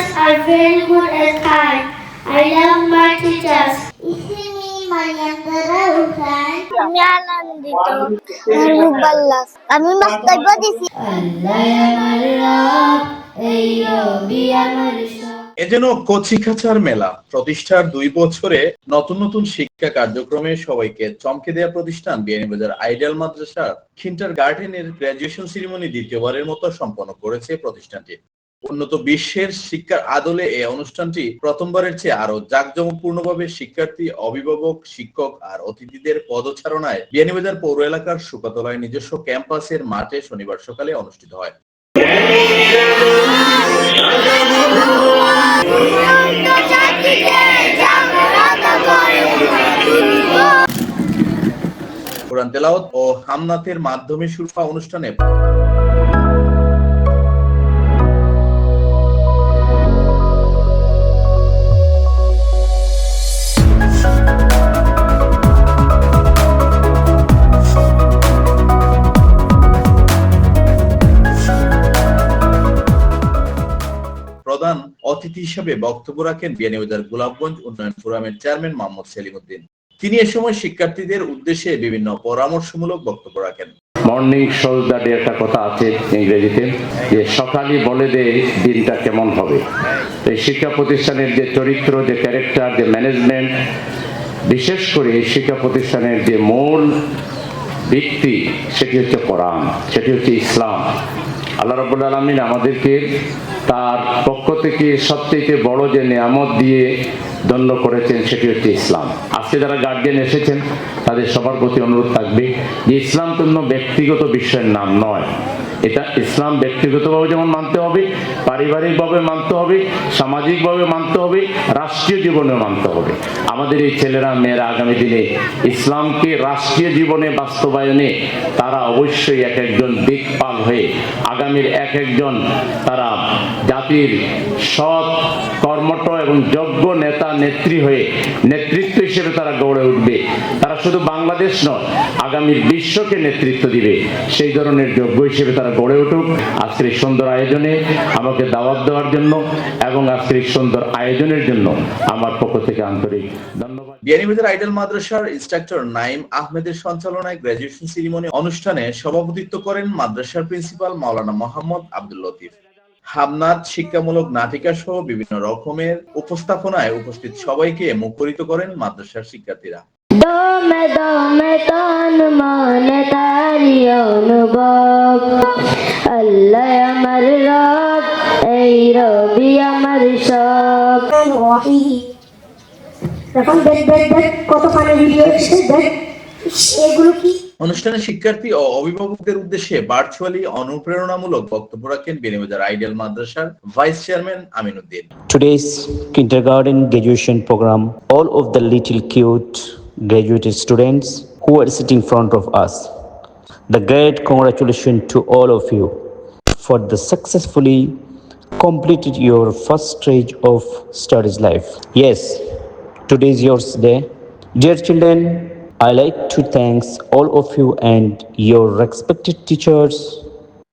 teachers are very good and kind. I love my teachers. আমি আনন্দিত আমি দিছি এ যেন কচিকাচার মেলা প্রতিষ্ঠার দুই বছরে নতুন নতুন শিক্ষা কার্যক্রমে সবাইকে চমকে দেওয়া প্রতিষ্ঠান বিয়ানীবাজার আইডিয়াল মাদ্রাসার খিন্টার গার্ডেনের গ্রাজুয়েশন সেরিমনি দ্বিতীয়বারের মতো সম্পন্ন করেছে প্রতিষ্ঠানটি। উন্নত বিশ্বের শিক্ষার আদলে এই অনুষ্ঠানটি প্রথমবারের চেয়ে আরও জাঁকজমকপূর্ণভাবে শিক্ষার্থী, অভিভাবক, শিক্ষক আর অতিথিদের পদচারণায় বিয়ানীবাজার পৌর এলাকার সুকাতলায় নিজস্ব ক্যাম্পাসের মাঠে শনিবার সকালে অনুষ্ঠিত হয়। কোরআন তেলাওত ও হামনাতের মাধ্যমে শুরু হওয়া অনুষ্ঠানে প্রধান অতিথি হিসেবে বক্তব্য রাখেন বিয়ানীবাজার গোলাপগঞ্জ উন্নয়ন ফোরামের চেয়ারম্যান মোহাম্মদ সেলিম উদ্দিন তিনি এ সময় শিক্ষার্থীদের উদ্দেশ্যে বিভিন্ন পরামর্শমূলক বক্তব্য রাখেন। মর্নিং একটা কথা আছে ইংরেজিতে, যে বলে দিনটা কেমন হবে। এই শিক্ষা প্রতিষ্ঠানের যে চরিত্র, যে ক্যারেক্টার যে ম্যানেজমেন্ট বিশেষ করে এই শিক্ষা প্রতিষ্ঠানের যে মূল ভিত্তি, সেটি হচ্ছে কোরআন, সেটি হচ্ছে ইসলাম। আল্লাহ রবুল আলমিন আমাদেরকে তার পক্ষ থেকে সবথেকে বড় যে নিয়ামত দিয়ে দণ্ড করেছেন, সেটি হচ্ছে ইসলাম। আজকে যারা গার্ডিয়ান এসেছেন, তাদের সবার প্রতি অনুরোধ থাকবে যে ইসলাম তো ব্যক্তিগত বিষয়ের নাম নয়। এটা ইসলাম ব্যক্তিগতভাবে যেমন মানতে হবে, পারিবারিকভাবে মানতে হবে, সামাজিকভাবে মানতে হবে, রাষ্ট্রীয় জীবনেও মানতে হবে। আমাদের এই ছেলেরা, মেয়েরা আগামী দিনে ইসলামকে রাষ্ট্রীয় জীবনে বাস্তবায়নে তারা অবশ্যই এক একজন দিকপাল হয়ে আগামীর এক একজন তারা জাতির সৎ, কর্মঠ এবং যোগ্য নেতা, নেত্রী হয়ে নেতৃত্ব হিসেবে তারা গড়ে উঠবে। তারা শুধু বাংলাদেশ নয়, আগামীর বিশ্বকে নেতৃত্ব দিবে। সেই ধরনের যোগ্য হিসেবে তারা গড়ে উঠুক। আজকের এই সুন্দর আয়োজনে আমাকে দাওয়াত দেওয়ার জন্য এবং আজকের এই সুন্দর আয়োজনের জন্য আমার পক্ষ থেকে আন্তরিক ধন্যবাদ। বিয়ানীবাজার আইডল মাদ্রাসার ইনস্ট্রাক্টর নাইম আহমেদের সঞ্চালনায় গ্রাজুয়েশন সেরিমনি অনুষ্ঠানে সভাপতিত্ব করেন মাদ্রাসার প্রিন্সিপাল মাওলানা মোহাম্মদ আব্দুল লতিফ। হামনাথ শিক্ষামূলক নাটিকা সহ বিভিন্ন রকমের উপস্থাপনায় উপস্থিত সবাইকে মুখরিত করেন মাদ্রাসার শিক্ষার্থীরা। দমে দমে তন মন অনুভব আল্লাহ আমার রব এই রবি আমার সব। এখন দেখ দেখ দেখ কত ফানি ভিডিও এসে দেখ। এগুলো কি? অনুষ্ঠানে শিক্ষার্থী ও অভিভাবকদের উদ্দেশ্যে ভার্চুয়ালি অনুপ্রেরণামূলক বক্তব্য রাখেন বেনিবাজার আইডিয়াল মাদ্রাসার vice chairman Amin Uddin Today's kindergarten graduation program, all of the little cute graduated students who are sitting in front of us. The great congratulations to all of you for the successfully completed your first stage of studies life. Yes, today is your day. Dear children, I like to thank all of you and your respected teachers,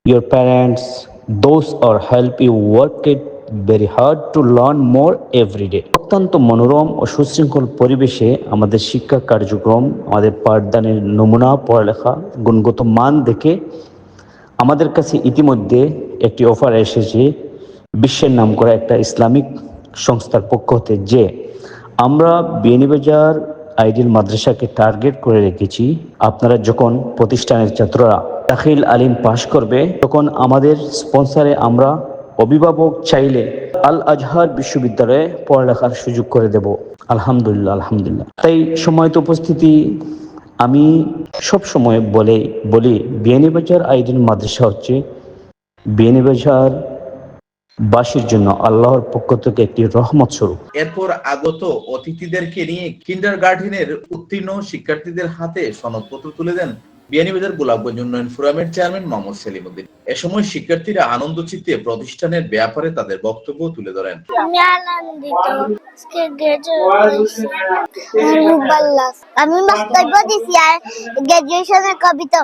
your parents, those are help you work it very hard to learn more every day. অত্যন্ত মনোরম ও সুশৃঙ্খল পরিবেশে আমাদের শিক্ষা কার্যক্রম, আমাদের পাঠদানের নমুনা, পড়ালেখা গুণগত মান দেখে আমাদের কাছে ইতিমধ্যে একটি অফার এসেছে বিশ্বের নাম করা একটা ইসলামিক সংস্থার পক্ষ হতে যে আমরা বিয়ানীবাজার আইডিয়াল মাদ্রাসাকে টার্গেট করে রেখেছি। আপনারা যখন প্রতিষ্ঠানের ছাত্ররা দাখিল আলিম পাশ করবে, তখন আমাদের স্পন্সারে আমরা অভিভাবক চাইলে আল আজহার বিশ্ববিদ্যালয়ে পড়ালেখার সুযোগ করে দেব। আলহামদুলিল্লাহ আলহামদুলিল্লাহ। তাই সময়ত উপস্থিতি আমি সব সময় বলে, বলি বিয়ানীবাজার আইডিয়াল মাদ্রাসা হচ্ছে বিয়ানীবাজার বাসীর জন্য আল্লাহর পক্ষ থেকে একটি রহমত স্বরূপ। এরপর আগত অতিথিদেরকে নিয়ে কিন্ডার গার্ডেনের উত্তীর্ণ শিক্ষার্থীদের হাতে সনদপত্র তুলে দেন বিয়ানীবাজার গোলাপগঞ্জ উন্নয়ন ফোরামের চেয়ারম্যান মোহাম্মদ সেলিম উদ্দিন। এ সময় শিক্ষার্থীরা আনন্দ চিত্তে প্রতিষ্ঠানের ব্যাপারে তাদের বক্তব্য তুলে ধরেন। আমি আনন্দিত। আজকে। আমি বক্তব্য দিছি আর গ্রাজুয়েশনের কবিতা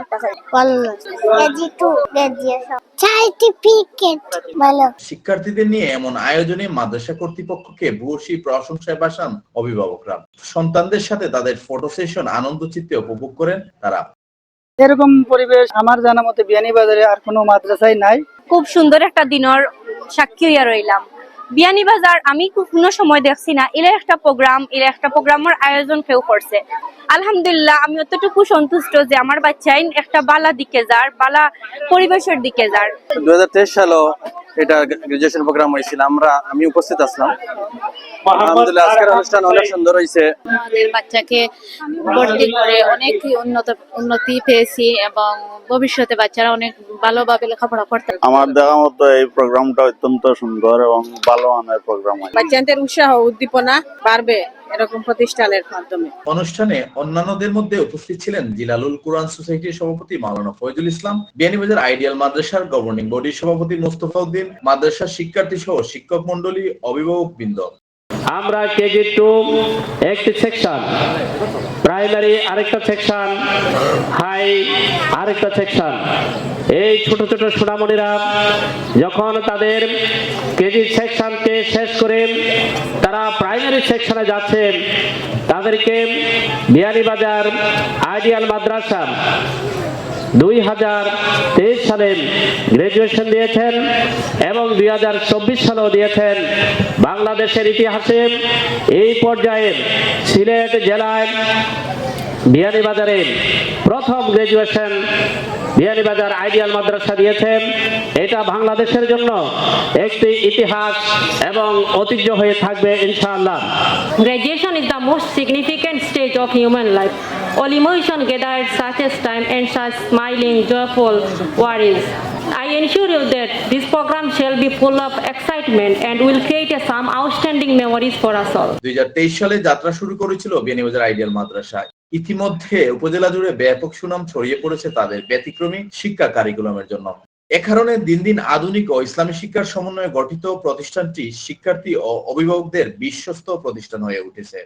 গ্রাজুয়েশন সার্টিফিকেট ভালো শিক্ষার্থীদের নিয়ে এমন আয়োজনে মাদ্রাসা কর্তৃপক্ষকে ভূয়সী প্রশংসায় ভাসান অভিভাবকরা। সন্তানদের সাথে তাদের ফটো সেশন আনন্দ চিত্তে উপভোগ করেন তারা। এরকম পরিবেশ আমার জানা মতে বিয়ানীবাজারে আর কোনো মাদ্রাসায় নাই। খুব সুন্দর একটা দিনের সাক্ষী হইয়া রইলাম। বিয়ানীবাজার আমি কোনো সময় দেখছি না এর একটা প্রোগ্রাম এর একটা প্রোগ্রামের আয়োজন কেউ করছে। আলহামদুলিল্লাহ আমি অতটুকু সন্তুষ্ট যে আমার বাচ্চাই একটা বালা দিকে যার বালা পরিবেশের দিকে যার। দু হাজার তেইশ সালেও এটা গ্রাজুয়েশন প্রোগ্রাম হয়েছিল আমরা আমি উপস্থিত আসলাম। আলহামদুলিল্লাহ আজকের অনুষ্ঠান অনেক সুন্দর হয়েছে। আমাদের বাচ্চাকে ভর্তি করে অনেক উন্নত উন্নতি পেয়েছি এবং ভবিষ্যতে বাচ্চারা অনেক ভালোভাবে লেখাপড়া করতে আমার দেখা মতো এই প্রোগ্রামটা অত্যন্ত সুন্দর এবং ভালো মানের প্রোগ্রাম বাচ্চাদের উৎসাহ উদ্দীপনা বাড়বে এরকম প্রতিষ্ঠানের মাধ্যমে। অনুষ্ঠানে অন্যান্যদের মধ্যে উপস্থিত ছিলেন জিলালুল কুরআন সোসাইটির সভাপতি মাওলানা ফয়জুল ইসলাম বিয়ানীবাজার আইডিয়াল মাদ্রাসার গভর্নিং বডির সভাপতি মোস্তফা উদ্দিন মাদ্রাসার শিক্ষার্থী সহ শিক্ষক মন্ডলী অভিভাবক বৃন্দ আমরা কেজি টু একটি সেকশন প্রাইমারি আরেকটা সেকশন হাই আরেকটা সেকশন এই ছোট ছোট সোনামণিরা যখন তাদের কেজি সেকশনকে শেষ করে তারা প্রাইমারি সেকশনে যাচ্ছেন তাদেরকে বিয়ানীবাজার আইডিয়াল মাদ্রাসা দুই হাজার তেইশ সালে গ্রাজুয়েশন দিয়েছেন এবং দুই হাজার চব্বিশ সালেও দিয়েছেন। বাংলাদেশের ইতিহাসে এই পর্যায়ে সিলেট জেলায় বিয়ানীবাজারের প্রথম গ্রাজুয়েশন বিয়ানীবাজার আইডিয়াল মাদ্রাসা দিয়েছেন এটা বাংলাদেশের জন্য একটি ইতিহাস এবং ঐতিহ্য হয়ে থাকবে ইনশাআল্লাহ। Graduation is the most significant stage of human life all emotion gather such as time and such smiling joyful worries I ensure you that this program shall be full of excitement and will create a some outstanding memories for us all দুই হাজার তেইশ সালে যাত্রা শুরু করেছিল Beanibazar ideal মাদ্রাসায়। ইতিমধ্যে উপজেলা জুড়ে ব্যাপক সুনাম ছড়িয়ে পড়েছে তাদের ব্যতিক্রমী শিক্ষা কারিকুলামের জন্য। এ কারণে দিন দিন আধুনিক ও ইসলামী শিক্ষার সমন্বয়ে গঠিত প্রতিষ্ঠানটি শিক্ষার্থী ও অভিভাবকদের বিশ্বস্ত প্রতিষ্ঠান হয়ে উঠেছে।